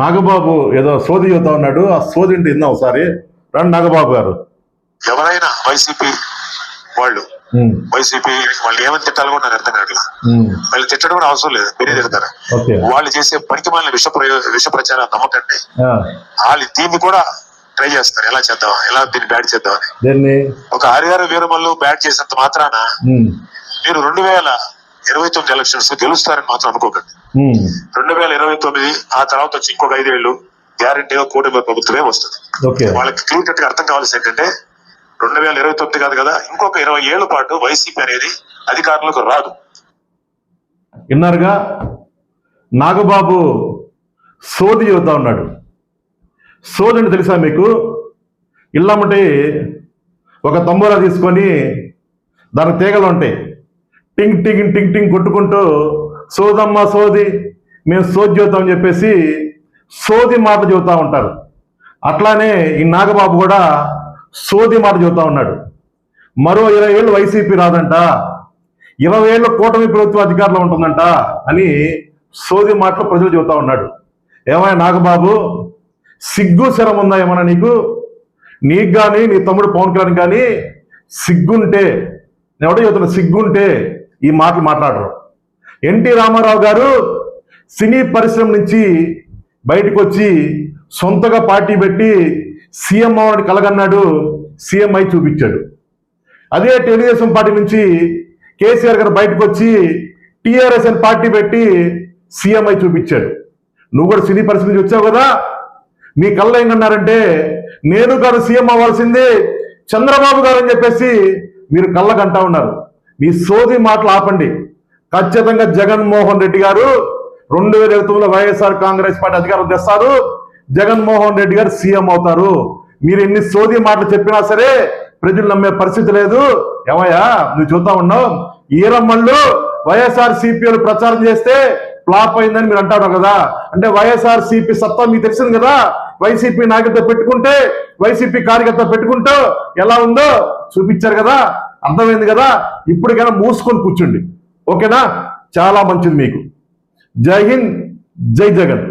నాగబాబు ఏదో సోది చూద్దా ఉన్నాడు. ఆ సోది ఇంటి ఒకసారి? రండి నాగబాబు గారు. ఎవరైనా వైసీపీ వాళ్ళు వైసీపీ వాళ్ళు ఏమని తిట్టాలో కూడా నాకు అర్థం కావట్లేదు వాళ్ళు తిట్టడం కూడా అవసరం లేదు మీరే తిడతారు? వాళ్ళు చేసే పనికి మాలిన విష విష ప్రచారం నమ్మకండి. వాళ్ళు దీన్ని కూడా ట్రై చేస్తారు. ఎలా చేద్దాం? ఎలా దీన్ని బ్యాట్ చేద్దామని దేన్ని? ఒక హరిహర వీరమల్లు బ్యాట్ చేసినంత మాత్రాన మీరు రెండు వేల ఇరవై తొమ్మిది ఎలక్షన్స్ గెలుస్తారని మాత్రం అనుకోకండి. రెండు వేల ఇరవై తొమ్మిది ఆ తర్వాత వచ్చి ఇంకొక ఐదేళ్ళు గ్యారంటీగా కూటమి ప్రభుత్వమే వస్తుంది. ఓకే. వాళ్ళకి క్లియర్ కట్గా అర్థం కావాల్సి ఏంటంటే రెండు వేల ఇరవై తొమ్మిది కాదు కదా ఇంకొక ఇరవై ఏళ్ళ పాటు వైసీపీ అనేది అధికారంలోకి రాదు. విన్నారుగా? నాగబాబు సోది చూద్దా ఉన్నాడు. సోది అంటే తెలుసా మీకు? ఇల్లమ్మటి ఒక తంబూరా తీసుకొని దానికి తీగలు ఉంటాయి. టింగ్ టింగ్ టింగ్ టింగ్ కొట్టుకుంటూ సోదమ్మ సోది మేము సోది చూద్దామని చెప్పేసి సోది మాట చెబుతా ఉంటారు. అట్లానే ఈ నాగబాబు కూడా సోది మాట చెబుతా ఉన్నాడు. మరో ఇరవై ఏళ్ళు వైసీపీ రాదంట. ఇరవై ఏళ్ళు కూటమి ప్రభుత్వం అధికారంలో ఉంటుందంట అని సోది మాటలు ప్రజలు చెబుతా ఉన్నాడు. ఏమైనా నాగబాబు సిగ్గు శరం ఉందా ఏమన్నా నీకు? నీకు కానీ నీ తమ్ముడు పవన్ కళ్యాణ్ కానీ సిగ్గుంటే నేను ఎవడో చెబుతున్నా సిగ్గుంటే ఈ మాటలు మాట్లాడరు. ఎన్టీ రామారావు గారు సినీ పరిశ్రమ నుంచి బయటకు వచ్చి సొంతగా పార్టీ పెట్టి సీఎం అవ్వడానికి కలగన్నాడు సీఎం అయి చూపించాడు. అదే తెలుగుదేశం పార్టీ నుంచి కేసీఆర్ గారు బయటకు వచ్చి టీఆర్ఎస్ అని పార్టీ పెట్టి సీఎం అయి చూపించాడు. నువ్వు కూడా సినీ పరిస్థితి నుంచి వచ్చావు కదా? మీ కళ్ళ ఏంటన్నారంటే నేను గారు సీఎం అవ్వాల్సింది చంద్రబాబు గారు అని చెప్పేసి మీరు కళ్ళకంటా ఉన్నారు. మీ సోది మాటలు ఆపండి. ఖచ్చితంగా జగన్మోహన్ రెడ్డి గారు రెండు వేల ఇరవై తొమ్మిదిలో వైఎస్ఆర్ కాంగ్రెస్ పార్టీ అధికారం తెస్తారు. జగన్మోహన్ రెడ్డి గారు సీఎం అవుతారు. మీరు ఎన్ని సోది మాటలు చెప్పినా సరే ప్రజలు నమ్మే పరిస్థితి లేదు. ఏమయ్యా నువ్వు చూద్దాం ఉన్నావు. ఈరమ్మళ్ళు వైఎస్ఆర్ సిపిఎల్ ప్రచారం చేస్తే ఫ్లాప్ అయిందని మీరు అంటారు కదా. అంటే వైఎస్ఆర్ సిపి సత్తా మీకు తెలిసింది కదా. వైసీపీ నాయకులతో పెట్టుకుంటే వైసీపీ కార్యకర్త పెట్టుకుంటూ ఎలా ఉందో చూపించారు కదా. అర్థమైంది కదా? ఇప్పటికైనా మూసుకొని కూర్చోండి. ఓకేనా? చాలా మంచిది మీకు. జై హింద్ జై జగన్.